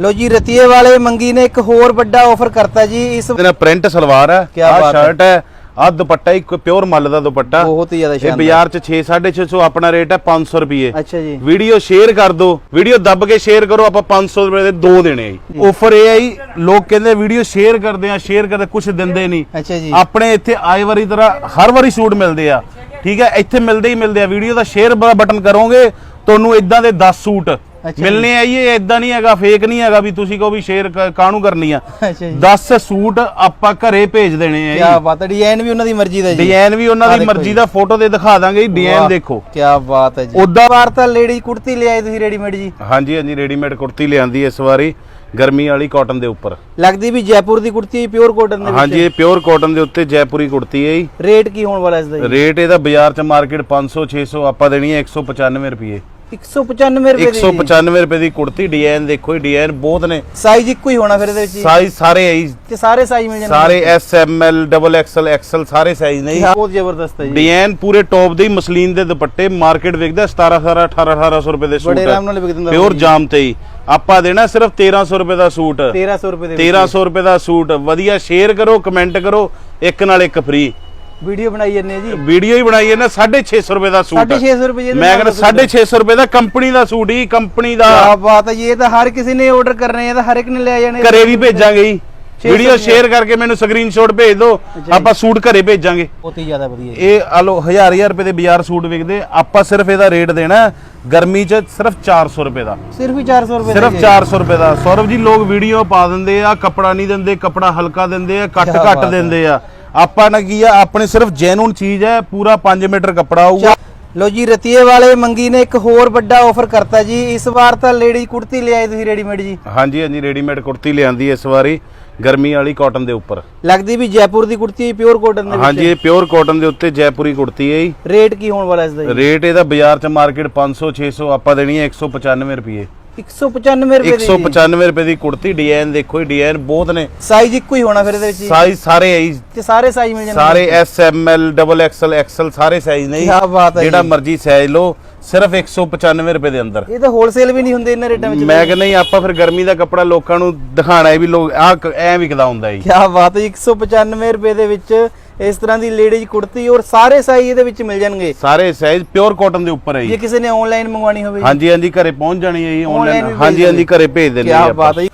ਲੋ ਜੀ ਰਤੀਏ ਵਾਲੇ ਮੰਗੀ ਨੇ ਇੱਕ ਹੋਰ ਵੱਡਾ ਆਫਰ ਕਰਤਾ ਜੀ। ਇਸ ਇਹਦੇ ਨਾਲ ਪ੍ਰਿੰਟ ਸਲਵਾਰ ਹੈ ਕਿਆ ਬਾਤ ਹੈ। ਸ਼ਰਟ ਹੈ ਆਹ ਦੁਪੱਟਾ ਇੱਕ ਪਿਓਰ ਮੱਲ ਦਾ ਦੁਪੱਟਾ। ਬਹੁਤ ਹੀ ਜ਼ਿਆਦਾ ਇਹ ਸ਼ਾਨਦਾਰ। ਬਾਜ਼ਾਰ ਚ 6 650 ਆਪਣਾ ਰੇਟ ਹੈ 500 ਰੁਪਏ। ਅੱਛਾ ਜੀ। ਵੀਡੀਓ ਸ਼ੇਅਰ ਕਰ ਦਿਓ ਵੀਡੀਓ ਦੱਬ ਕੇ ਸ਼ੇਅਰ ਕਰੋ ਆਪਾਂ 500 ਰੁਪਏ ਦੇ ਦੋ ਦੇਣੇ ਆ ਜੀ। ਆਫਰ ਇਹ ਜੀ ਲੋਕ ਕਹਿੰਦੇ ਵੀਡੀਓ ਸ਼ੇਅਰ ਕਰਦੇ ਆ ਸ਼ੇਅਰ ਕਰਦੇ ਕੁਝ ਦਿੰਦੇ ਨਹੀਂ। ਅੱਛਾ ਜੀ। ਆਪਣੇ ਇੱਥੇ ਆਏ ਵਾਰੀ ਤਰ੍ਹਾਂ ਹਰ ਵਾਰੀ ਸੂਟ ਮਿਲਦੇ ਆ। ਠੀਕ ਹੈ ਇੱਥੇ ਮਿਲਦੇ ਹੀ ਮਿਲਦੇ ਆ। ਵੀਡੀਓ ਦਾ ਸ਼ੇਅਰ ਬਟਨ ਕਰੋਗੇ ਤੁਹਾਨੂੰ ਇਦਾਂ ਦੇ 10 ਸੂਟ ਮਿਲਨੇ ਆ ਜੀ ਇਹ ਇਦਾਂ ਨਹੀਂ ਹੈਗਾ ਫੇਕ ਨਹੀਂ ਹੈਗਾ ਵੀ ਤੁਸੀਂ ਕਹੋ ਵੀ ਸ਼ੇਅਰ ਕਾਹਨੂੰ ਕਰਨੀ ਆ। ਅੱਛਾ ਜੀ। 10 ਸੂਟ ਆਪਾਂ ਘਰੇ ਭੇਜ ਦੇਣੇ ਆ ਕੀ ਜੀ ਬਾਤ ਹੈ ਡਿਜ਼ਾਈਨ ਵੀ ਉਹਨਾਂ ਦੀ ਮਰਜ਼ੀ ਦਾ ਜੀ। ਡਿਜ਼ਾਈਨ ਵੀ ਉਹਨਾਂ ਦੀ ਮਰਜ਼ੀ। ਦਾ ਫੋਟੋ ਦੇ ਦਿਖਾ ਦਾਂਗੇ ਜੀ ਡਿਜ਼ਾਈਨ ਦੇਖੋ। ਕੀ ਬਾਤ ਹੈ ਜੀ। ਉਦਾਂ ਵਾਰ ਤਾਂ ਲੇਡੀ ਕੁੜਤੀ ਲਿਆਏ ਤੁਸੀਂ ਰੈਡੀਮੇਡ ਜੀ। ਹਾਂਜੀ ਹਾਂਜੀ ਰੈਡੀਮੇਡ ਕੁੜਤੀ ਲਿਆਂਦੀ ਇਸ ਵਾਰੀ ਗਰਮੀ ਵਾਲੀ ਕਾਟਨ ਦੇ ਉੱਪਰ। ਲੱਗਦੀ ਵੀ ਜੈਪੁਰ ਦੀ ਕੁੜਤੀ ਹੈ ਪਿਓਰ ਕਾਟਨ ਦੇ ਵਿੱਚ। ਹਾਂਜੀ ਇਹ ਪਿਓਰ ਕਾਟਨ ਦੇ ਉੱਤੇ ਜੈਪੁਰੀ ਕੁੜਤੀ ਹੈ ਜੀ। ਰੇਟ ਕੀ ਹੋਣ ਵਾਲਾ ਇਸ ਦਾ ਜੀ? ਰੇਟ ਇਹਦਾ ਬਾਜ਼ਾਰ 'ਚ ਮਾਰਕੀਟ 500 600 ਆਪਾਂ ਦੇਣੀ ਹੈ 195 ਰੁਪਏ। 195 ਰੁਪਏ ਦੀ 195 ਰੁਪਏ ਦੀ ਕੁੜਤੀ ਡਿਜ਼ਾਈਨ ਦੇਖੋ ਇਹ ਡਿਜ਼ਾਈਨ ਬਹੁਤ ਨੇ। ਸਾਈਜ਼ ਇੱਕੋ ਹੀ ਹੋਣਾ ਫਿਰ ਇਹਦੇ ਵਿੱਚ ਜੀ। ਸਾਈਜ਼ ਸਾਰੇ ਹੈ ਜੀ ਤੇ ਸਾਰੇ ਸਾਈਜ਼ ਮਿਲ ਜਾਣਗੇ ਸਾਰੇ S M L double XL XL ਸਾਰੇ ਸਾਈਜ਼ ਨੇ ਜੀ। ਬਹੁਤ ਜ਼ਬਰਦਸਤ ਹੈ ਜੀ। ਡਿਜ਼ਾਈਨ ਪੂਰੇ ਟੌਪ ਦੇ ਮਸਲੀਨ ਦੇ ਦੁਪੱਟੇ ਮਾਰਕੀਟ ਵਿਕਦਾ 17 17 18 1800 ਰੁਪਏ ਦੇ ਸੂਟ ਬੜੇ ਆਰਾਮ ਨਾਲ ਵਿਕ ਦਿੰਦਾ ਪਿਓਰ ਜਾਮ ਤੇ ਹੀ। ਆਪਾਂ ਦੇਣਾ ਸਿਰਫ 1300 ਰੁਪਏ ਦਾ ਸੂਟ। 1300 ਰੁਪਏ ਦੇ ਵਿੱਚ 1300 ਰੁਪਏ ਦਾ ਸੂਟ। ਵਧੀਆ ਸ਼ੇਅਰ ਕਰੋ ਕਮੈਂਟ ਕਰੋ ਇੱਕ ਨਾਲ ਇੱਕ ਫ੍ਰੀ ਵੀਡੀਓ ਬਣਾਈ ਆ ਜੀ। ਵੀਡੀਓ ਹੀ ਬਣਾਈ ਹੈ ਨਾ 650 ਰੁਪਏ ਦਾ ਸੂਟ 650 ਰੁਪਏ ਮੈਂ ਕਹਿੰਦਾ 650 ਰੁਪਏ ਦਾ ਕੰਪਨੀ ਦਾ ਸੂਟ ਹੀ ਕੰਪਨੀ ਦਾ। ਕੀ ਬਾਤ ਹੈ ਇਹ ਤਾਂ ਹਰ ਕਿਸੇ ਨੇ ਆਰਡਰ ਕਰਨੇ ਆ ਤਾਂ ਹਰ ਇੱਕ ਨੇ ਲੈ ਜਾਣੇ ਘਰੇ ਵੀ ਭੇਜਾਂਗੇ ਜੀ। 600 ਵੀਡੀਓ ਸ਼ੇਅਰ ਕਰਕੇ ਮੈਨੂੰ ਸਕਰੀਨਸ਼ਾਟ ਭੇਜ ਦਿਓ। ਆਪਾਂ ਸੂਟ ਘਰੇ ਭੇਜਾਂਗੇ। ਬਹੁਤ ਹੀ ਜ਼ਿਆਦਾ ਵਧੀਆ। ਇਹ ਆ ਲੋ ਹਜ਼ਾਰ ਹਜ਼ਾਰ ਰੁਪਏ ਦੇ ਬਾਜ਼ਾਰ ਸੂਟ ਵਿਕਦੇ ਆਪਾਂ ਸਿਰਫ ਇਹਦਾ ਰੇਟ ਦੇਣਾ ਗਰਮੀ 'ਚ ਸਿਰਫ 400 ਰੁਪਏ ਦਾ। ਸਿਰਫ ਹੀ 400 ਰੁਪਏ ਸਿਰਫ 400 ਰੁਪਏ ਦਾ। ਸੌਰਵ ਜੀ ਲੋਕ ਵੀਡੀਓ ਪਾ ਦਿੰਦੇ ਆ ਕੱਪੜਾ ਨਹੀਂ ਦਿੰਦੇ ਕੱਪੜਾ ਹਲਕਾ ਦਿੰਦੇ ਆ ਕੱਟ ਹੈ। ਦਿੰਦੇ ਆ। ਆਪਾਂ ਨਾ ਕੀ ਆ ਆਪਣੇ ਸਿਰਫ ਜੈਨੂਨ ਚੀਜ਼ ਹੈ ਪੂਰਾ 5 ਮੀਟਰ ਕੱਪੜਾ ਆਊਗਾ। ਲੋ ਜੀ ਰਤੀਏ ਵਾਲੇ ਮੰਗੀ ਨੇ ਇੱਕ ਹੋਰ ਵੱਡਾ ਆਫਰ ਕਰਤਾ ਜੀ। ਇਸ ਵਾਰ ਤਾਂ ਲੇਡੀ ਕੁੜਤੀ ਲਿਆਏ ਤੁਸੀਂ ਰੈਡੀਮੇਡ ਜੀ। ਹਾਂਜੀ ਹਾਂਜੀ ਰੈਡੀਮੇਡ ਕੁੜਤੀ ਲਿਆਂਦੀ ਇਸ ਵਾਰੀ ਗਰਮੀ ਵਾਲੀ ਕਾਟਨ ਦੇ ਉੱਪਰ। ਲੱਗਦੀ ਵੀ ਜੈਪੁਰ ਦੀ ਕੁੜਤੀ ਪਿਓਰ ਕਾਟਨ ਦੇ ਵਿੱਚ ਹਾਂਜੀ ਇਹ ਪਿਓਰ ਕਾਟਨ ਦੇ ਉੱਤੇ ਜੈਪੁਰੀ ਕੁੜਤੀ ਹੈ ਜੀ। ਰੇਟ ਕੀ ਹੋਣ ਵਾਲਾ ਇਸ ਦਾ ਜੀ? ਰੇਟ ਇਹਦਾ ਬਾਜ਼ਾਰ 'ਚ ਮਾਰਕੀਟ 500 600 ਆਪਾਂ ਦੇਣੀ ਹੈ 195 ਰੁਪਏ। 195 ਰੁਪਏ ਦੀ 195 ਰੁਪਏ ਦੀ ਕੁੜਤੀ ਡਿਜ਼ਾਈਨ ਦੇਖੋ ਇਹ ਡਿਜ਼ਾਈਨ ਬਹੁਤ ਨੇ। ਸਾਈਜ਼ ਇੱਕੋ ਹੀ ਹੋਣਾ ਫਿਰ ਇਹਦੇ ਵਿੱਚ। ਸਾਈਜ਼ ਸਾਰੇ ਹੈ ਤੇ ਸਾਰੇ ਸਾਈਜ਼ ਮਿਲ ਜਾਣਗੇ। ਸਾਰੇ S M L double XL XL ਸਾਰੇ ਸਾਈਜ਼ ਨੇ। ਕਿਆ ਬਾਤ ਹੈ ਜਿਹੜਾ। ਮਰਜ਼ੀ ਸਾਈਜ਼ ਲਓ ਸਿਰਫ 195 ਰੁਪਏ ਦੇ ਅੰਦਰ। ਇਹ ਤਾਂ ਹੋਲਸੇਲ ਵੀ ਨਹੀਂ ਹੁੰਦੇ ਇਹਨਾਂ ਰੇਟਾਂ ਵਿੱਚ ਮੈਂ ਕਹਿੰਦਾ ਆਪਾਂ ਫਿਰ ਗਰਮੀ ਦਾ ਕੱਪੜਾ ਲੋਕਾਂ ਨੂੰ ਦਿਖਾਣਾ ਹੈ ਵੀ ਲੋਕ ਕ- ਐਂ ਵਿਕਦਾ ਹੁੰਦਾ ਜੀ। ਕੀ ਬਾਤ ਹੈ ਜੀ, 195 ਰੁਪਏ ਦੇ ਵਿੱਚ ਇਸ ਤਰ੍ਹਾਂ ਦੀ ਲੇਡੀਜ਼ ਕੁੜਤੀ ਔਰ ਸਾਰੇ ਸਾਈਜ਼ ਇਹਦੇ ਵਿੱਚ ਮਿਲ ਜਾਣਗੇ। ਸਾਰੇ ਸਾਈਜ਼ ਪਿਓਰ ਕਾਟਨ ਦੇ ਉੱਪਰ ਹੈ ਜੇ। ਜੀ ਕਿਸੇ ਨੇ ਆਨਲਾਈਨ ਮੰਗਵਾਣੀ ਹੋਵੇ ਹਾਂਜੀ ਹਾਂਜੀ ਘਰੇ ਪਹੁੰਚ ਜਾਣੀ ਹੈ ਜੀ ਆਨਲਾਈਨ ਹਾਂਜੀ ਹਾਂਜੀ ਘਰੇ ਭੇਜ ਦਿੰਦੇ ਕੀ ਜੀ ਬਾਤ ਹੈ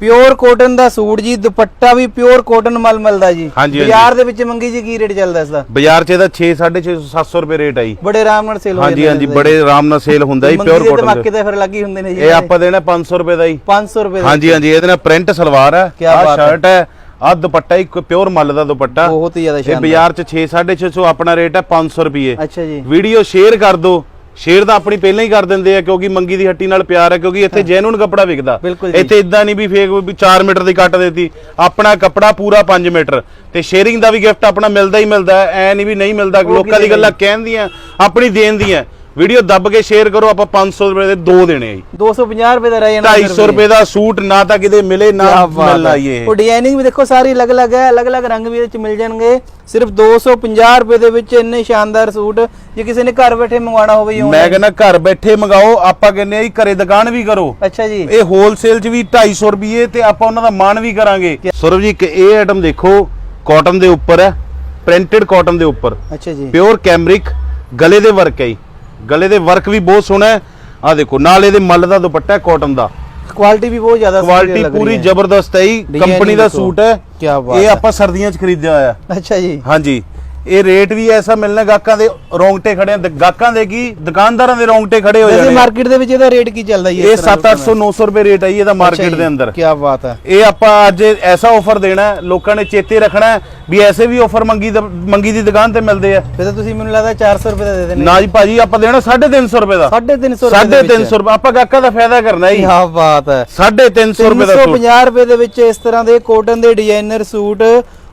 ਪਿਓਰ ਕਾਟਨ ਦਾ ਸੂਟ ਜੀ ਦੁਪੱਟਾ ਵੀ ਪਿਓਰ ਕਾਟਨ ਮਲ ਮਿਲਦਾ ਜੀ। ਹਾਂਜੀ, ਹਾਂਜੀ। ਬਾਜ਼ਾਰ ਦੇ ਵਿੱਚ ਮੰਗੀ ਜੀ ਕੀ ਰੇਟ ਚੱਲਦਾ ਇਸ ਦਾ ਬਾਜ਼ਾਰ 'ਚ ਇਹਦਾ 6 650 700 ਰੁਪਏ ਰੇਟ ਹੈ ਜੀ। ਬੜੇ ਆਰਾਮ ਨਾਲ ਸੇਲ ਹੋ ਹਾਂਜੀ ਜਾਂਦਾ ਹਾਂਜੀ ਦਾ ਬੜੇ ਆਰਾਮ ਨਾਲ ਸੇਲ ਹੁੰਦਾ ਜੀ ਪਿਓਰ ਦੇ ਕਾਟਨ ਧਮਾਕੇ ਤਾਂ ਫਿਰ ਲੱਗ ਹੁੰਦੇ ਨੇ ਜੀ ਇਹ ਆਪਾਂ ਦੇਣਾ 500 ਰੁਪਏ ਦਾ ਜੀ। 500 ਰੁਪਏ ਦਾ ਹਾਂਜੀ ਹਾਂਜੀ ਇਹਦੇ ਨਾਲ ਪ੍ਰਿੰਟ ਸਲਵਾਰ ਹੈ ਹੈ। ਸ਼ਰਟ ਹੈ ਆਹ ਦੁਪੱਟਾ ਇੱਕ ਪਿਓਰ ਮੱਲ ਦਾ ਦੁਪੱਟਾ। ਬਹੁਤ ਹੀ ਜ਼ਿਆਦਾ ਇਹ ਸ਼ਾਨਦਾਰ। ਬਾਜ਼ਾਰ 'ਚ 6 650 ਆਪਣਾ ਰੇਟ ਹੈ 500 ਰੁਪਏ ਅੱਛਾ ਜੀ। ਵੀਡੀਓ ਸ਼ੇਅਰ ਕਰ ਦਿਓ ਸ਼ੇਅਰ ਤਾਂ ਆਪਣੀ ਪਹਿਲਾਂ ਹੀ ਕਰ ਦਿੰਦੇ ਆ ਕਿਉਂਕਿ ਮੰਗੀ ਦੀ ਹੱਟੀ ਨਾਲ ਪਿਆਰ ਹੈ ਕਿਉਂਕਿ ਇੱਥੇ ਜੈਨੂਨ ਕੱਪੜਾ ਵਿਕਦਾ। ਬਿਲਕੁਲ ਜੀ। ਇੱਥੇ ਇਦਾਂ ਨਹੀਂ ਵੀ ਫੇਕ ਵੀ 4 ਮੀਟਰ ਦੀ ਕੱਟ ਦੇਤੀ। ਆਪਣਾ ਕੱਪੜਾ ਪੂਰਾ 5 ਮੀਟਰ। ਤੇ ਸ਼ੇਅਰਿੰਗ ਦਾ ਵੀ ਗਿਫਟ ਆਪਣਾ ਮਿਲਦਾ ਹੀ ਮਿਲਦਾ ਐ ਨਹੀਂ ਵੀ ਨਹੀਂ ਮਿਲਦਾ। ਲੋਕਾਂ ਦੀ ਗੱਲਾਂ ਕਹਿਣਦੀਆਂ ਆਪਣੀ ਦੇਣ ਦੀਆਂ। ਵੀਡੀਓ ਦੱਬ ਕੇ ਸ਼ੇਅਰ ਕਰੋ ਆਪਾਂ 500 ਰੁਪਏ ਦੇ ਦੋ ਦੇਣੇ ਆ ਜੀ। 250 ਰੁਪਏ ਦਾ ਰਹਿ ਜਾਣਾ 250 ਰੁਪਏ ਦਾ ਸੂਟ ਨਾ ਤਾਂ ਕਿਤੇ ਮਿਲੇ ਨਾ ਮਿਲਣਾ ਇਹ। ਉਹ ਡਿਜ਼ਾਈਨਿੰਗ ਵੀ ਦੇਖੋ ਸਾਰੀ ਅਲੱਗ-ਅਲੱਗ ਹੈ ਅਲੱਗ-ਅਲੱਗ ਰੰਗ ਵੀ ਇਹਦੇ ਵਿੱਚ ਮਿਲ ਜਾਣਗੇ। ਸਿਰਫ 250 ਰੁਪਏ ਦੇ ਵਿੱਚ ਇੰਨੇ ਸ਼ਾਨਦਾਰ ਸੂਟ ਜੇ ਕਿਸੇ ਨੇ ਘਰ ਬੈਠੇ ਮੰਗਵਾਉਣਾ ਹੋਵੇ ਮੈਂ ਕਹਿੰਦਾ ਘਰ ਬੈਠੇ ਮੰਗਾਓ ਆਪਾਂ ਕਹਿੰਦੇ ਆ ਜੀ ਘਰੇ ਦੁਕਾਨ ਵੀ ਕਰੋ। ਅੱਛਾ ਜੀ। ਇਹ ਹੋਲਸੇਲ 'ਚ ਵੀ 250 ਰੁਪਏ ਤੇ ਆਪਾਂ ਉਹਨਾਂ ਦਾ ਮਾਣ ਵੀ ਕਰਾਂਗੇ। ਸੁਰਵ ਜੀ ਇੱਕ ਇਹ ਆਈਟਮ ਦੇਖੋ ਕਾਟਨ ਦੇ ਉੱਪਰ ਹੈ ਪ੍ਰਿੰਟਡ ਕਾਟਨ ਦੇ ਉੱਪਰ। ਅੱਛਾ ਜੀ। ਪਿਓਰ ਕੈਮਰਿਕ ਗਲੇ ਦੇ ਵਰਕ ਹੈ ਜੀ। ਗਲੇ ਦੇ ਵਰਕ ਵੀ ਬਹੁਤ ਸੋਹਣਾ ਹੈ। ਆ ਦੇਖੋ ਨਾਲ ਇਹਦੇ ਮੱਲ ਦਾ ਦੁਪੱਟਾ ਹੈ ਕਾਟਨ ਦਾ। ਕੁਆਲਿਟੀ ਵੀ ਬਹੁਤ ਜ਼ਿਆਦਾ ਕੁਆਲਿਟੀ ਪੂਰੀ ਜ਼ਬਰਦਸਤ ਹੈ ਜੀ। Design ਕੰਪਨੀ ਦਾ। ਸੂਟ ਹੈ। ਕਿਆ ਬਾਤ ਇਹ ਹੈ। ਆਪਾਂ ਸਰਦੀਆਂ 'ਚ ਖਰੀਦਿਆ ਹੋਇਆ ਅੱਛਾ ਜੀ। ਹਾਂਜੀ। ਇਹ ਰੇਟ ਵੀ ਐਸਾ ਮਿਲਣਾ ਗਾਹਕਾਂ ਦੇ ਰੌਂਗਟੇ ਖੜੇ ਆ। ਦ- ਗਾਹਕਾਂ ਦੇ ਕੀ? ਦੁਕਾਨਦਾਰਾਂ ਦੇ ਰੌਂਗਟੇ ਖੜੇ ਹੋ ਵੈਸੇ ਜਾਣੇ। ਮਾਰਕੀਟ ਦੇ ਵਿੱਚ ਇਹਦਾ ਰੇਟ ਕੀ ਚੱਲਦਾ ਜੀ ਇਹ 7-800 900 ਰੁਪਏ ਰੇਟ ਜੀ ਇਹਦਾ ਮਾਰਕੀਟ ਦੇ ਅੰਦਰ। ਕੀ ਬਾਤ ਹੈ ਇਹ ਆਪਾਂ ਅੱਜ ਐਸਾ ਆਫਰ ਦੇਣਾ ਹੈ, ਲੋਕਾਂ ਨੇ ਚੇਤੇ ਰੱਖਣਾ ਹੈ ਵੀ ਐਸੇ ਵੀ ਆਫਰ ਮੰਗੀ ਦ- ਮੰਗੀ ਦੀ ਦੁਕਾਨ ਤੇ ਮਿਲਦੇ ਆ। ਫਿਰ ਤਾਂ ਤੁਸੀਂ ਮੈਨੂੰ ਲੱਗਦਾ 400 ਰੁਪਏ ਦਾ ਦੇ ਦੇਣੇ। ਨਾ ਜੀ ਭਾਜੀ ਆਪਾਂ ਦੇਣਾ 350 ਰੁਪਏ ਦਾ। 350 ਰੁਪਏ ਦੇ ਵਿੱਚ। 350 ਰੁਪਏ ਆਪਾਂ ਗਾਹਕਾਂ ਦਾ ਫਾਇਦਾ ਕਰਨਾ ਜੀ। ਕੀ ਬਾਤ ਹੈ 350 ਰੁਪਏ ਦਾ ਸੂਟ। 350 ਰੁਪਏ ਦੇ ਵਿੱਚ ਇਸ ਤਰ੍ਹਾਂ ਦੇ ਕੋਟਨ ਦੇ ਡਿਜ਼ਾਈਨਰ ਸੂਟ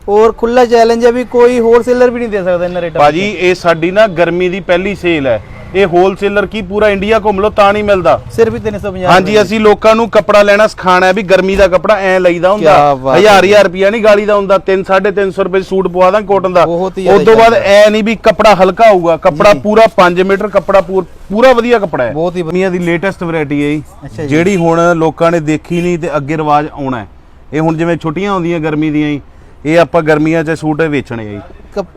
ਔਰ ਖੁੱਲਾ ਚੈਲੰਜ ਹੈ ਵੀ ਕੋਈ ਹੋਲਸੇਲਰ ਵੀ ਨਹੀਂ ਦੇ ਸਕਦਾ ਇਹਨਾਂ ਰੇਟਾਂ ਭਾਜੀ ਇਹ ਸਾਡੀ ਨਾ ਗਰਮੀ ਦੀ ਪਹਿਲੀ ਸੇਲ ਹੈ। ਇਹ ਹੋਲਸੇਲਰ ਕੀ ਪੂਰਾ ਇੰਡੀਆ ਘੁੰਮ ਲਓ ਤਾਂ ਨਹੀਂ ਮਿਲਦਾ। ਸਿਰਫ ਹੀ 350 ਹਾਂਜੀ ਅਸੀਂ ਲੋਕਾਂ ਨੂੰ ਕੱਪੜਾ ਲੈਣਾ ਸਿਖਾਣਾ ਹੈ ਵੀ ਗਰਮੀ ਦਾ ਕੱਪੜਾ ਐ ਲਈਦਾ ਹੁੰਦਾ। ਹੈ। ਹਜ਼ਾਰ ਹਜ਼ਾਰ ਰੁਪਿਆ ਨਹੀਂ ਗਾਲੀ ਦਾ ਹੁੰਦਾ 3 350 ਰੁਪਏ ਸੂਟ ਪਵਾ ਦਾਂ ਕੋਟਨ ਦਾ। ਹੀ ਉਸ ਤੋਂ ਬਾਅਦ ਐ ਨਹੀਂ ਵੀ ਕੱਪੜਾ ਹਲਕਾ ਹੋਊਗਾ ਕੱਪੜਾ ਪੂਰਾ 5 ਮੀਟਰ ਕੱਪੜਾ ਪੂਰ- ਵਧੀਆ ਕੱਪੜਾ ਹੈ। ਬਹੁਤ ਹੀ ਵਧੀਆ। ਦੀ ਲੇਟੈਸਟ ਵੈਰਾਈਟੀ ਹੈ। ਜਿਹੜੀ ਹੁਣ ਲੋਕਾਂ ਨੇ ਦੇਖੀ ਨਹੀਂ ਤੇ ਅੱਗੇ ਰਿਵਾਜ ਆਉਣਾ ਹੈ। ਇਹ ਹੁਣ ਜਿਵੇਂ ਛੁੱਟੀਆਂ ਹੁੰਦੀਆਂ ਗਰਮੀ ਦੀਆਂ ਜੀ ਇਹ ਆਪਾਂ ਗਰਮੀਆਂ 'ਚ ਸੂਟ ਵੇਚਣੇ ਆ ਜੀ।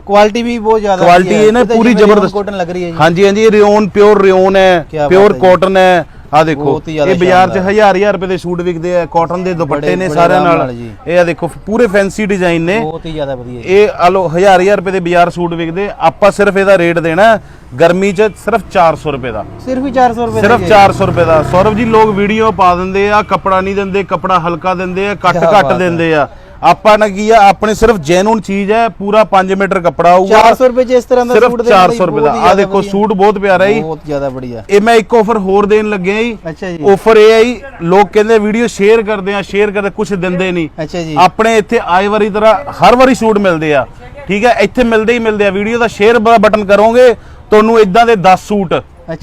ਕੁਆਲਿਟੀ ਵੀ ਬਹੁਤ ਜ਼ਿਆਦਾ ਕੁਆਲਿਟੀ ਇਹ ਨਾ ਪੂਰੀ ਜ਼ਬਰਦਸਤ। ਕਾਟਨ ਲੱਗ ਰਹੀ ਹੈ ਜੀ। ਹਾਂਜੀ ਹਾਂਜੀ ਇਹ ਰਿਓਨ ਪਿਓਰ ਰਿਓਨ ਹੈ ਪਿਓਰ। ਕਾਟਨ ਹੈ ਆ ਦੇਖੋ ਇਹ ਬਾਜ਼ਾਰ 'ਚ। ਹਜ਼ਾਰ ਹਜ਼ਾਰ ਰੁਪਏ ਦੇ ਸੂਟ ਵਿਕਦੇ ਆ ਕਾਟਨ ਦੇ ਦੁਪੱਟੇ ਨੇ ਸਾਰਿਆਂ ਨਾਲ। ਇਹ ਆ ਦੇਖੋ ਪੂਰੇ ਫੈਂਸੀ ਡਿਜ਼ਾਈਨ ਨੇ। ਬਹੁਤ ਹੀ ਜ਼ਿਆਦਾ ਵਧੀਆ ਇਹ ਆ ਲੋ ਹਜ਼ਾਰ ਹਜ਼ਾਰ ਰੁਪਏ ਦੇ ਬਾਜ਼ਾਰ ਸੂਟ ਵਿਕਦੇ। ਆਪਾਂ ਸਿਰਫ ਇਹਦਾ ਰੇਟ ਦੇਣਾ ਗਰਮੀ 'ਚ ਸਿਰਫ 400 ਰੁਪਏ ਦਾ। ਸਿਰਫ ਹੀ 400 ਰੁਪਏ ਸਿਰਫ ਜੀ। 400 ਰੁਪਏ ਦਾ। ਸੌਰਵ ਜੀ ਲੋਕ ਵੀਡੀਓ ਪਾ ਦਿੰਦੇ ਆ ਕੱਪੜਾ ਨਹੀਂ ਦਿੰਦੇ ਕੱਪੜਾ ਹਲਕਾ ਦਿੰਦੇ ਆ ਕੱਟ ਘੱਟ। ਦਿੰਦੇ ਆ। ਆਪਾਂ ਨਾ ਕੀ ਆ ਆਪਣੇ ਸਿਰਫ ਜੈਨੂਨ ਚੀਜ਼ ਹੈ ਪੂਰਾ 5 ਮੀਟਰ ਕੱਪੜਾ ਆਊਗਾ। 400 ਰੁਪਏ ਚ ਇਸ ਤਰ੍ਹਾਂ ਦਾ ਸਿਰਫ ਸੂਟ ਦੇਣਾ 400 ਰੁਪਏ ਦਾ। ਆ ਦੇਖੋ ਸੂਟ ਬਹੁਤ ਪਿਆਰਾ ਜੀ। ਬਹੁਤ ਜ਼ਿਆਦਾ ਬੜੀਆ ਇਹ ਮੈਂ ਇੱਕ ਆਫਰ ਹੋਰ ਦੇਣ ਲੱਗਿਆ ਜੀ। ਅੱਛਾ ਜੀ। ਆਫਰ ਇਹ ਹੈ ਜੀ ਲੋਕ ਕਹਿੰਦੇ ਵੀਡੀਓ ਸ਼ੇਅਰ ਕਰਦੇ ਆ ਸ਼ੇਅਰ ਕਰਦੇ ਕੁਝ ਦਿੰਦੇ ਨਹੀਂ। ਅੱਛਾ ਜੀ। ਆਪਣੇ ਇੱਥੇ ਆਏ ਵਾਰੀ ਤਰ੍ਹਾਂ ਹਰ ਵਾਰੀ ਸੂਟ ਮਿਲਦੇ ਆ। ਠੀਕ ਹੈ ਇੱਥੇ ਮਿਲਦੇ ਹੀ ਮਿਲਦੇ ਆ। ਵੀਡੀਓ ਦਾ ਸ਼ੇਅਰ ਬਟਨ ਕਰੋਗੇ ਤੁਹਾਨੂੰ ਇਦਾਂ ਦੇ 10 ਸੂਟ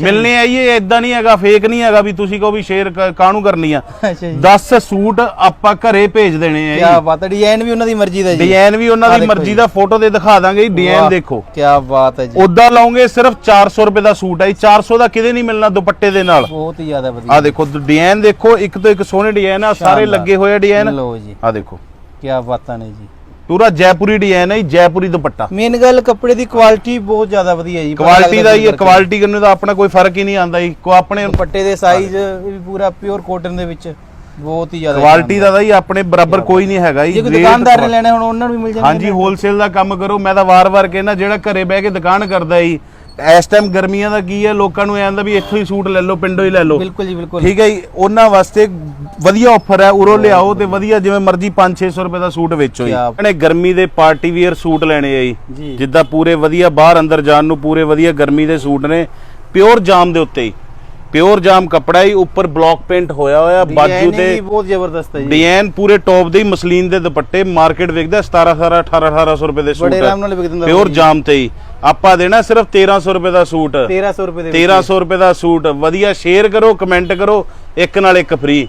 ਮਿਲਨੇ ਆ ਇਹ ਇਦਾਂ ਨਹੀਂ ਹੈਗਾ ਫੇਕ ਨਹੀਂ ਹੈਗਾ ਵੀ ਤੁਸੀਂ ਕਹੋ ਵੀ ਸ਼ੇਅਰ ਕਾਹਨੂੰ ਕਰਨੀ ਆ। ਅੱਛਾ ਜੀ। 10 ਸੂਟ ਆਪਾਂ ਘਰੇ ਭੇਜ ਦੇਣੇ ਆ ਕੀ ਜੀ ਬਾਤ ਹੈ ਡਿਜ਼ਾਈਨ ਵੀ ਉਹਨਾਂ ਦੀ ਮਰਜ਼ੀ ਦਾ ਜੀ। ਡਿਜ਼ਾਈਨ ਵੀ ਉਹਨਾਂ ਦੀ ਮਰਜ਼ੀ। ਦਾ ਫੋਟੋ ਤੇ ਦਿਖਾ ਦਾਂਗੇ ਜੀ ਡਿਜ਼ਾਈਨ ਦੇਖੋ। ਕੀ ਬਾਤ ਹੈ ਜੀ। ਉਦਾਂ ਲਾਉਂਗੇ ਸਿਰਫ 400 ਰੁਪਏ ਦਾ ਸੂਟ ਹੈ ਜੀ 400 ਦਾ ਕਿਤੇ ਨਹੀਂ ਮਿਲਣਾ ਦੁਪੱਟੇ ਦੇ ਨਾਲ। ਬਹੁਤ ਹੀ ਜ਼ਿਆਦਾ ਆ ਵਧੀਆ ਦੇਖੋ ਡਿਜ਼ਾਈਨ ਦੇਖੋ ਇੱਕ ਤੋਂ ਇੱਕ ਸੋਹਣੇ ਡਿਜ਼ਾਈਨ ਆ ਸਾਰੇ। ਲੱਗੇ ਹੋਏ ਆ ਡਿਜ਼ਾਈਨ ਲਓ ਜੀ। ਆ ਦੇਖੋ। ਕੀ ਬਾਤਾਂ ਨੇ ਜੀ। ਪੂਰਾ ਜੈਪੁਰੀ ਡਿਜ਼ਾਈਨ ਹੈ ਜੀ, ਜੈਪੁਰੀ ਦੁਪੱਟਾ। ਮੇਨ ਗੱਲ ਕੱਪੜੇ ਦੀ ਕੁਆਲਿਟੀ ਬਹੁਤ ਜ਼ਿਆਦਾ ਵਧੀਆ ਜੀ ਕੁਆਲਿਟੀ ਦਾ ਹੀ ਕੁਆਲਿਟੀ ਕਰਨ ਦਾ ਆਪਣਾ ਕੋਈ ਫ਼ਰਕ ਹੀ ਨਹੀਂ ਆਂਦਾ ਜੀ ਕੋ ਆਪਣੇ ਦੁਪੱਟੇ ਦੇ ਸਾਈਜ਼ ਵੀ ਪੂਰਾ ਪਿਓਰ ਕਾਟਨ ਦੇ ਵਿੱਚ ਬਹੁਤ ਹੀ ਜ਼ਿਆਦਾ ਕੁਆਲਿਟੀ ਦਾ ਤਾਂ ਜੀ ਆਪਣੇ ਬਰਾਬਰ ਕੋਈ ਨਹੀਂ ਹੈਗਾ ਜੀ ਜੇ ਦੁਕਾਨਦਾਰ ਨੇ ਲੈਣੇ ਹੁਣ ਉਹਨਾਂ ਨੂੰ ਵੀ ਮਿਲ ਜਾਣਗੇ ਹਾਂਜੀ ਹੋਲਸੇਲ ਦਾ ਕੰਮ ਕਰੋ ਮੈਂ ਤਾਂ ਵਾਰ-ਵਾਰ ਕਹਿੰਦਾ ਜਿਹੜਾ ਘਰੇ ਬਹਿ ਕੇ ਦੁਕਾਨ ਕਰਦਾ ਜੀ ਇਸ ਟਾਈਮ ਗਰਮੀਆਂ ਦਾ ਕੀ ਹੈ? ਲੋਕਾਂ ਨੂੰ ਐਂ ਆਂਦਾ ਵੀ ਇੱਥੋਂ ਹੀ ਸੂਟ ਲੈ ਲਓ ਪਿੰਡੋਂ ਹੀ ਲੈ ਲਓ। ਬਿਲਕੁਲ ਜੀ ਬਿਲਕੁਲ। ਠੀਕ ਹੈ ਜੀ? ਉਹਨਾਂ ਵਾਸਤੇ ਵਧੀਆ ਆਫਰ ਹੈ ਉਰੋਂ ਲਿਆਓ ਤੇ ਵਧੀਆ ਜਿਵੇਂ ਮਰਜ਼ੀ 5-600 ਰੁਪਏ ਦਾ ਸੂਟ ਵੇਚੋ ਜੀ। ਕਿਆ- ਇਹਨੇ ਗਰਮੀ ਦੇ ਪਾਰਟੀ ਵੀਅਰ ਸੂਟ ਲੈਣੇ ਆ ਜੀ। ਜੀ। ਜਿੱਦਾਂ ਪੂਰੇ ਵਧੀਆ ਬਾਹਰ ਅੰਦਰ ਜਾਣ ਨੂੰ ਪੂਰੇ ਵਧੀਆ ਗਰਮੀ ਦੇ ਸੂਟ ਨੇ ਪਿਓਰ ਜਾਮ ਦੇ ਉੱਤੇ ਹੀ। ਪਿਓਰ ਜਾਮ ਕੱਪੜਾ ਹੀ ਉੱਪਰ ਬਲੌਕ ਪੇਂਟ ਹੋਇਆ ਹੋਇਆ ਬਾਜੂ ਤੇ ਬਹੁਤ ਜ਼ਬਰਦਸਤ ਹੈ ਜੀ। ਡਿਜ਼ਾਈਨ ਪੂਰੇ ਟੌਪ ਦੇ ਹੀ ਮਸਲੀਨ ਦੇ ਦੁਪੱਟੇ ਮਾਰਕੀਟ ਵਿਕਦਾ 17 17 18 1800 ਰੁਪਏ ਦੇ ਸੂਟ ਬੜੇ ਆਰਾਮ ਨਾਲ ਵਿਕ ਦਿੰਦਾ ਪਿਓਰ। ਜਾਮ ਤੇ ਹੀ। ਆਪਾਂ ਦੇਣਾ ਸਿਰਫ 1300 ਰੁਪਏ ਦਾ ਸੂਟ। 1300 ਰੁਪਏ ਦੇ 1300 ਰੁਪਏ ਦਾ ਸੂਟ। ਵਧੀਆ ਸ਼ੇਅਰ ਕਰੋ ਕਮੈਂਟ ਕਰੋ ਇੱਕ ਨਾਲ ਇੱਕ ਫ੍ਰੀ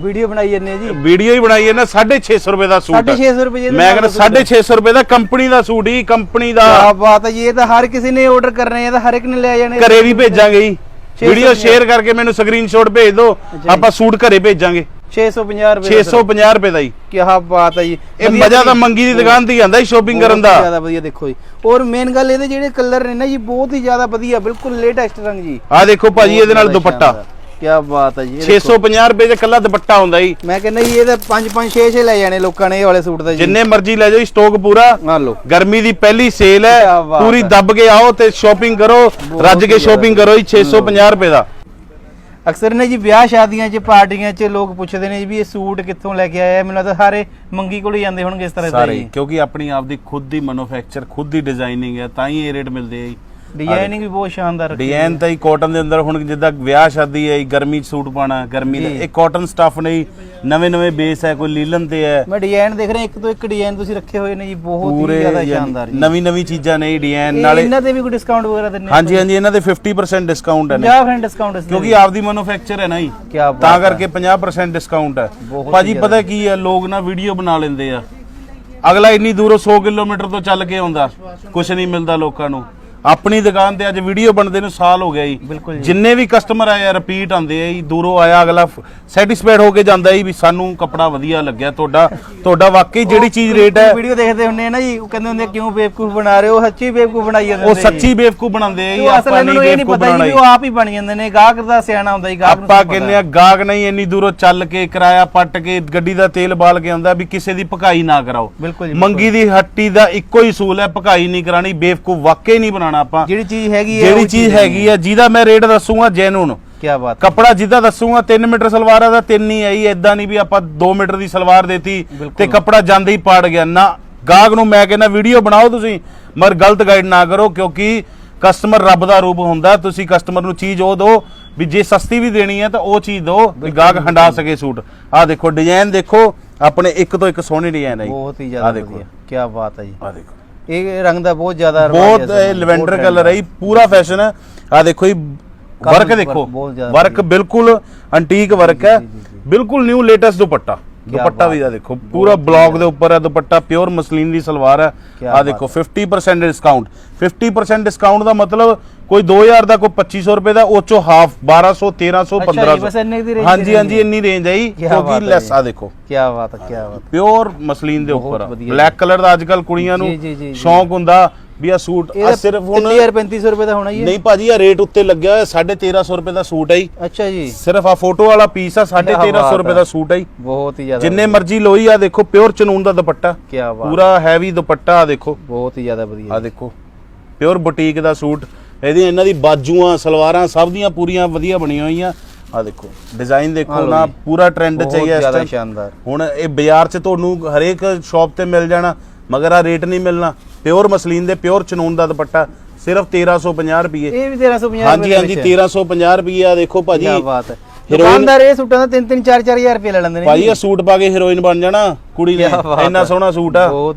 ਵੀਡੀਓ ਬਣਾਈ ਆ ਜੀ। ਵੀਡੀਓ ਹੀ ਬਣਾਈ ਹੈ ਨਾ 650 ਰੁਪਏ ਦਾ ਸੂਟ 650 ਰੁਪਏ ਦੇ ਮੈਂ ਕਹਿੰਦਾ 650 ਰੁਪਏ ਦਾ ਕੰਪਨੀ ਦਾ ਸੂਟ ਹੀ ਕੰਪਨੀ ਦਾ। ਕੀ ਬਾਤ ਹੈ ਜੀ ਇਹ ਤਾਂ ਹਰ ਕਿਸੇ ਨੇ ਆਰਡਰ ਕਰਨੇ ਆ ਤਾਂ ਹਰ ਇੱਕ ਨੇ ਲੈ ਜਾਣੇ ਘਰੇ ਵੀ ਭੇਜਾਂਗੇ ਜੀ। 650 ਵੀਡੀਓ ਸ਼ੇਅਰ ਕਰਕੇ ਮੈਨੂੰ ਸਕਰੀਨਸ਼ਾਟ ਭੇਜ ਦਿਓ ਆਪਾਂ ਸੂਟ ਘਰੇ ਭੇਜਾਂਗੇ। 650 ਰੁਪਏ 650 ਰੁਪਏ ਦਾ ਜੀ। ਕੀ ਬਾਤ ਹੈ ਜੀ। ਇਹ ਮਜ਼ਾ ਤਾਂ ਮੰਗੀ ਦੀ ਦੁਕਾਨ ਤੇ ਆਂਦਾ ਸ਼ੋਪਿੰਗ ਕਰਨ ਦਾ। ਜ਼ਿਆਦਾ ਵਧੀਆ ਦੇਖੋ ਜੀ। ਔਰ ਮੇਨ ਗੱਲ ਇਹਦੇ ਜਿਹੜੇ ਕਲਰ ਨੇ ਨਾ ਜੀ ਬਹੁਤ ਹੀ ਜ਼ਿਆਦਾ ਵਧੀਆ ਬਿਲਕੁਲ ਲੇਟੈਸਟ ਰੰਗ ਜੀ। ਆ ਦੇਖੋ ਭਾਜੀ ਇਹਦੇ ਨਾਲ ਦੁਪੱਟਾ। ਕੀ ਬਾਤ ਹੈ ਜੀ ਇਹ ਦੇਖੋ। 650 ਰੁਪਏ ਦੇ ਕੱਲਾ ਦੁਪੱਟਾ ਹੁੰਦਾ ਜੀ। ਮੈਂ ਕਹਿੰਦਾ ਜੀ ਇਹ ਤਾਂ 5 5 6 6 ਲੈ ਜਾਣੇ ਲੋਕਾਂ ਨੇ ਇਹ ਵਾਲੇ ਸੂਟ ਦਾ ਜੀ। ਜਿੰਨੇ ਮਰਜ਼ੀ ਲੈ ਜਾਓ ਸਟਾਕ ਪੂਰਾ। ਆ ਲਓ। ਗਰਮੀ ਦੀ ਪਹਿਲੀ ਸੇਲ ਹੈ ਕਿਆ ਬਾਤ ਪੂਰੀ ਹੈ। ਦੱਬ ਕੇ ਆਓ ਤੇ ਸ਼ਾਪਿੰਗ ਕਰੋ ਰੱਜ ਕੇ ਸ਼ਾਪਿੰਗ ਕਰੋ ਜੀ 650 ਰੁਪਏ ਦਾ। ਅਕਸਰ ਨੇ ਜੀ ਵਿਆਹ ਸ਼ਾਦੀਆਂ 'ਚ ਪਾਰਟੀਆਂ 'ਚ ਲੋਕ ਪੁੱਛਦੇ ਨੇ ਜੀ ਵੀ ਇਹ ਸੂਟ ਕਿੱਥੋਂ ਲੈ ਕੇ ਆਇਆ ਮੈਨੂੰ ਲੱਗਦਾ ਸਾਰੇ ਮੰਗੀ ਕੋਲ ਹੀ ਜਾਂਦੇ ਹੋਣਗੇ ਇਸ ਤਰ੍ਹਾਂ ਦਾ ਸਾਰੇ ਜੀ। ਕਿਉਂਕਿ ਆਪਣੀ ਆਪ ਦੀ ਖੁਦ ਦੀ ਮੈਨੂਫੈਕਚਰ ਖੁਦ ਦੀ ਡਿਜ਼ਾਈਨਿੰਗ ਹੈ ਤਾਂ ਹੀ ਇਹ ਰੇਟ ਮਿਲਦੇ ਆ ਜੀ। ਡਿਜ਼ਾਈਨਿੰਗ ਵੀ ਬਹੁਤ ਸ਼ਾਨਦਾਰ ਰੱਖੀ ਡਿਜ਼ਾਈਨ ਤਾਂ ਹੀ ਕਾਟਨ ਦੇ ਅੰਦਰ ਹੁਣ ਜਿੱਦਾਂ ਵਿਆਹ ਸ਼ਾਦੀ ਹੈ ਗਰਮੀ 'ਚ ਸੂਟ ਪਾਣਾ ਗਰਮੀ ਦਾ। ਇਹ ਕਾਟਨ ਸਟੱਫ ਨਹੀਂ ਨਵੇਂ ਨਵੇਂ ਬੇਸ ਹੈ ਕੋਈ ਲੀਲਨ ਤੇ ਹੈ। ਮੈਂ ਡਿਜ਼ਾਈਨ ਦੇਖ ਰਿਹਾ ਇੱਕ ਤੋਂ ਇੱਕ ਡਿਜ਼ਾਈਨ ਤੁਸੀਂ ਰੱਖੇ ਹੋਏ ਨੇ ਜੀ ਬਹੁਤ ਹੀ ਜ਼ਿਆਦਾ ਸ਼ਾਨਦਾਰ ਜੀ। ਨਵੀਂ ਨਵੀਂ ਚੀਜ਼ਾਂ ਨੇ ਡਿਜ਼ਾਈਨ ਨਾਲੇ ਇਹਨਾਂ ਤੇ ਵੀ ਕੋਈ ਡਿਸਕਾਊਂਟ ਵਗੈਰਾ ਦਿੰਨੇ ਹਾਂਜੀ ਹਾਂਜੀ ਇਹਨਾਂ ਦੇ 50% ਡਿਸਕਾਊਂਟ ਹੈ ਨੇ 50% ਡਿਸਕਾਊਂਟ ਇਸ ਕਿਉਂਕਿ ਆਪਦੀ ਮੈਨੂਫੈਕਚਰ ਹੈ ਨਾ ਜੀ। ਤਾਂ ਹੈ। ਕਰਕੇ 50% ਡਿਸਕਾਊਂਟ ਹੈ। ਭਾਜੀ ਹੀ ਪਤਾ ਕੀ ਹੈ? ਲੋਕ ਨਾ ਵੀਡੀਓ ਬਣਾ ਲੈਂਦੇ ਆ। ਅਗਲਾ ਇੰਨੀ ਦੂਰੋਂ 100 ਕਿਲੋਮੀਟਰ ਤੋਂ ਚੱਲ ਕੇ ਆਉਂਦਾ। ਕੁਝ ਨਹੀਂ ਮਿਲਦਾ ਲੋਕਾਂ ਨੂੰ। ਆਪਣੀ ਦੁਕਾਨ ਤੇ ਅੱਜ ਵੀਡੀਓ ਬਣਦੇ ਨੂੰ ਸਾਲ ਹੋ ਗਿਆ ਜੀ। ਜਿੰਨੇ ਵੀ ਕਸਟਮਰ ਆਏ ਆ ਰਿਪੀਟ ਆਉਂਦੇ ਆ ਜੀ। ਦੂਰੋਂ ਆਇਆ ਅਗਲਾ ਸੈਟੀਸਫਾਈਡ ਹੋ ਕੇ ਜਾਂਦਾ ਜੀ ਵੀ ਸਾਨੂੰ ਕੱਪੜਾ ਵਧੀਆ ਲੱਗਿਆ ਤੁਹਾਡਾ ਤੁਹਾਡਾ ਵਾਕਈ ਜਿਹੜੀ ਚੀਜ਼ ਰੇਟ ਹੈ ਵੀਡੀਓ ਦੇਖਦੇ ਹੁੰਨੇ ਆ ਨਾ ਜੀ ਉਹ ਕਹਿੰਦੇ ਹੁੰਦੇ ਕਿਉਂ ਬੇਵਕੂਫ ਬਣਾ ਰਹੇ ਹੋ? ਸੱਚੀ ਬੇਵਕੂਫ ਬਣਾਈ ਜਾਂਦੇ ਉਹ ਨੇ ਸੱਚੀ ਬੇਵਕੂਫ ਬਣਾਉਂਦੇ ਆ ਜੀ ਉਹ ਆਪਾਂ ਨਹੀਂ ਨੂੰ ਇਹ ਨਹੀਂ ਬੇਵਕੂਫ ਜੀ ਉਹ ਆਪ ਹੀ ਬਣ ਜਾਂਦੇ ਨੇ ਗਾਹਕ ਦਾ ਸਿਆਣਾ ਹੁੰਦਾ ਜੀ ਗਾਹਕ ਨੂੰ ਆਪਾਂ। ਕਹਿੰਦੇ ਆ ਗਾਹਕ ਨਹੀਂ ਇੰਨੀ ਦੂਰੋਂ ਚੱਲ ਕੇ ਕਿਰਾਇਆ ਪੱਟ ਕੇ ਗੱਡੀ ਦਾ ਤੇਲ ਬਾਲ ਕੇ ਆਉਂਦਾ ਵੀ ਕਿਸੇ ਦੀ ਭਕਾਈ ਨਾ ਕਰਾਓ। ਮੰਗੀ ਦੀ ਹੱਟੀ ਦਾ ਇੱਕੋ ਹੀ ਅਸੂਲ ਹੈ ਭਕਾਈ ਨਹੀਂ ਕਰਾਣੀ ਬੇਵਕੂਫ ਵਾਕਈ ਨਹੀਂ ਬਣਾਉਣਾ ਆਪਾਂ। ਜਿਹੜੀ ਚੀਜ਼ ਹੈਗੀ ਹੈ ਜਿਹੜੀ ਚੀਜ਼ ਹੈਗੀ ਆ ਜਿਹਦਾ ਮੈਂ ਰੇਟ ਦੱਸੂਗਾ ਜੈਨੂਨ ਕੀ ਬਾਤ ਕੱਪੜਾ ਜਿਹਦਾ ਦੱਸੂਗਾ 3 ਮੀਟਰ ਸਲਵਾਰ ਤਾਂ 3 ਹੀ ਆਈ ਐਦਾਂ ਨਹੀਂ ਵੀ ਆਪਾਂ 2 ਮੀਟਰ ਦੀ ਸਲਵਾਰ ਦੇਤੀ ਤੇ ਕੱਪੜਾ ਜਾਂਦੇ ਹੀ ਪਾੜ ਗਿਆ। ਨਾ ਗਾਹਕ ਨੂੰ ਮੈਂ ਕਹਿੰਦਾ ਵੀਡੀਓ ਬਣਾਓ ਤੁਸੀਂ ਮਗਰ ਗਲਤ ਗਾਈਡ ਨਾ ਕਰੋ ਕਿਉਂਕਿ ਕਸਟਮਰ ਰੱਬ ਦਾ ਰੂਪ ਹੁੰਦਾ। ਤੁਸੀਂ ਕਸਟਮਰ ਨੂੰ ਚੀਜ਼ ਉਹ ਦਿਓ ਵੀ ਜੇ ਸਸਤੀ ਵੀ ਦੇਣੀ ਹੈ ਤਾਂ ਉਹ ਚੀਜ਼ ਦਿਓ ਵੀ ਗਾਹਕ ਹੰਡਾ ਸਕੇ ਸੂਟ। ਆਹ ਦੇਖੋ ਡਿਜ਼ਾਈਨ ਦੇਖੋ ਆਪਣੇ ਇੱਕ ਤੋਂ ਇੱਕ ਸੋਹਣੀ ਡਿਜ਼ਾਈਨ ਹੈ ਬਹੁਤ ਹੀ ਆਹ ਜ਼ਿਆਦਾ। ਵਧੀਆ। ਕੀ ਬਾਤ ਹੈ ਜੀ। ਆ ਦੇਖੋ। ਇਹ ਰੰਗ ਦਾ ਬਹੁਤ ਜ਼ਿਆਦਾ ਰਿਵਾਜ ਬਹੁਤ ਇਹ ਲਵੈਂਡਰ ਕਲਰ ਹੈ ਪੂਰਾ ਫੈਸ਼ਨ ਹੈ। ਆ ਦੇਖੋ ਜੀ ਵਰਕ ਦੇਖੋ ਵਰਕ ਬਿਲਕੁਲ ਅੰਟੀਕ ਵਰਕ ਹੈ। ਬਿਲਕੁਲ ਨਿਊ ਲੇਟੈਸਟ ਦੁਪੱਟਾ ਦੁਪੱਟਾ ਵੀ ਆ ਦੇਖੋ ਪੂਰਾ ਬਲੌਕ ਦੇ ਉੱਪਰ ਹੈ ਦੁਪੱਟਾ ਪਿਓਰ ਮਸਲੀਨ ਦੀ ਸਲਵਾਰ ਹੈ। ਆ ਦੇਖੋ 50% ਡਿਸਕਾਊਂਟ 50% ਡਿਸਕਾਊਂਟ ਦਾ ਮਤਲਬ ਕੋਈ 2000 ਦਾ ਕੋਈ 2500 ਰੁਪਏ ਦਾ ਉਹ ਚੋਂ ਹਾਫ 1200 1300 ਅੱਛਾ ਜੀ, 1500 ਬਸ ਇੰਨੇ ਦੀ range ਹਾਂਜੀ ਹਾਂਜੀ ਇੰਨੀ ਰੇਂਜ ਹੈ ਜੀ ਕਿਉਂਕਿ ਹੈ ਲੈਸ। ਆ ਦੇਖੋ। ਕੀ ਬਾਤ ਹੈ ਕੀ ਬਾਤ ਪਿਓਰ ਮਸਲੀਨ ਦੇ ਉੱਪਰ ਬਲੈਕ ਕਲਰ ਦਾ ਅੱਜ ਕੱਲ ਕੁੜੀਆਂ ਨੂੰ। ਸ਼ੌਂਕ ਹੁੰਦਾ ਵੀ ਆ ਸੂਟ ਆ ਸਿਰਫ ਹੁਣ 3500 ਰੁਪਏ ਦਾ ਹੋਣਾ ਇਹ? ਨਹੀਂ ਭਾਜੀ ਆ ਰੇਟ ਉੱਤੇ ਲੱਗਿਆ ਹੋਇਆ 1350 ਰੁਪਏ ਦਾ ਸੂਟ ਹੈ ਅੱਛਾ ਜੀ। ਸਿਰਫ ਆ ਫੋਟੋ ਵਾਲਾ ਪੀਸ ਆ 1350 ਬਾਤ ਰੁਪਏ ਹੈ। ਦਾ ਸੂਟ ਹੈ ਬਹੁਤ ਹੀ ਜ਼ਿਆਦਾ ਜਿੰਨੇ ਮਰਜ਼ੀ ਲੋਈ ਆ ਦੇਖੋ ਪਿਓਰ ਚਨੂਨ ਦਾ ਦੁਪੱਟਾ। ਕੀ ਬਾਤ ਪੂਰਾ ਹੈਵੀ ਦੁਪੱਟਾ ਆ ਦੇਖੋ। ਬਹੁਤ ਹੀ ਜ਼ਿਆਦਾ ਆ ਵਧੀਆ ਦੇਖੋ ਪਿਓਰ ਬੁਟੀਕ ਦਾ ਸੂਟ। ਇਹਦੀ ਇਹਨਾਂ ਦੀ ਬਾਜੂਆਂ ਸਲਵਾਰਾਂ ਸਭ ਦੀਆਂ ਪੂਰੀਆਂ ਵਧੀਆ ਬਣੀਆਂ ਹੋਈਆਂ। ਆ ਦੇਖੋ ਡਿਜ਼ਾਈਨ ਦੇਖੋ ਨਾ। ਪੂਰਾ ਟ੍ਰੈਂਡ ਬਹੁਤ ਚਾਹੀਏ ਇਸ time। ਸ਼ਾਨਦਾਰ। ਹੁਣ ਇਹ ਬਾਜ਼ਾਰ 'ਚ ਤੁਹਾਨੂੰ ਹਰੇਕ ਸ਼ਾਪ ਤੇ ਮਿਲ ਜਾਣਾ ਮਗਰ ਆ ਰੇਟ ਨਹੀਂ ਮਿਲਣਾ। ਪਿਓਰ ਮਸਲੀਨ ਦੇ ਪਿਓਰ ਚਨੂਨ ਦਾ ਦੁਪੱਟਾ ਸਿਰਫ 1350 ਰੁਪਏ। ਇਹ ਵੀ 1350 ਹਾਂਜੀ ਹਾਂਜੀ 1350 ਰੁਪਏ ਆ ਦੇਖੋ ਭਾਜੀ। ਕੀ ਬਾਤ ਹੈ। ਦੁਕਾਨਦਾਰ ਇਹ ਸੂਟਾਂ ਦਾ 3 3 4 4000 ਰੁਪਏ ਲੈ ਲੈਂਦੇ ਨੇ ਭਾਜੀ ਇਹ ਸੂਟ ਪਾ ਕੇ ਹੀਰੋਇਨ ਬਣ ਜਾਣਾ ਕੁੜੀ ਨੇ। ਇੰਨਾ ਹੈ। ਸੋਹਣਾ ਸੂਟ ਆ।